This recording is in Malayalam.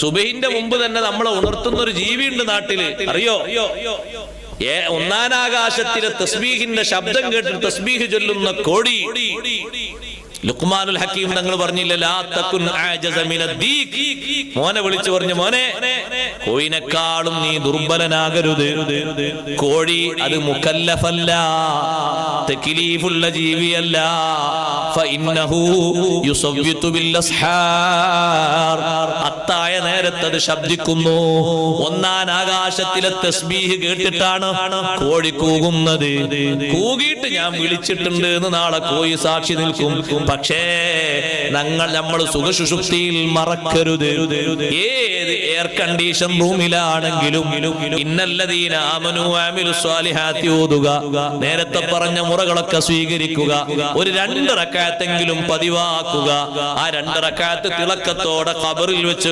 സുബഹിന്റെ മുമ്പ് തന്നെ നമ്മളെ ഉണർത്തുന്ന ഒരു ജീവിയുണ്ട് നാട്ടിൽ. അറിയോ? ഏ ഒന്നാനാകാശത്തിലെ തസ്ബീഹിന്റെ ശബ്ദം കേട്ട് തസ്ബീഹ് ചൊല്ലുന്ന കോടി. ലുക്മാനുൽ ഹക്കീം തങ്ങൾ പറഞ്ഞില്ല. മോനെ വിളിച്ചു പറഞ്ഞു കോയിനെക്കാളും നീ ദുർബലനാകരുത്. കോഴി അത് മുക്കല്ലഫല്ല ജീവിയല്ല. ഫഇന്നഹു യുസവ്വിതു ബിൽ അസ്ഹാർ അത്തായ നേരത്ത് അത് ശബ്ദിക്കുന്നു. ഒന്നാൻ ആകാശത്തിലെ തസ്ബീഹ് കേട്ടിട്ടാണ് കോഴി കൂകുന്നത്. കൂകിയിട്ട് ഞാൻ വിളിച്ചിട്ടുണ്ട് എന്ന് നാളെ കോഴി സാക്ഷി നിൽക്കും. പക്ഷേ ഞങ്ങൾ നമ്മൾ സുഖശുഷുപ്തിയിൽ മറക്കരുത്. ഏത് എയർ കണ്ടീഷൻ റൂമിലാണെങ്കിലും സ്വാലിഹാത്തി നേരത്തെ പറഞ്ഞ മുറകളൊക്കെ സ്വീകരിക്കുക. ഒരു രണ്ടറക്കാത്തെങ്കിലും പതിവാക്കുക. ആ രണ്ട് റക്കാത്ത് തിളക്കത്തോടെ കബറിൽ വെച്ച്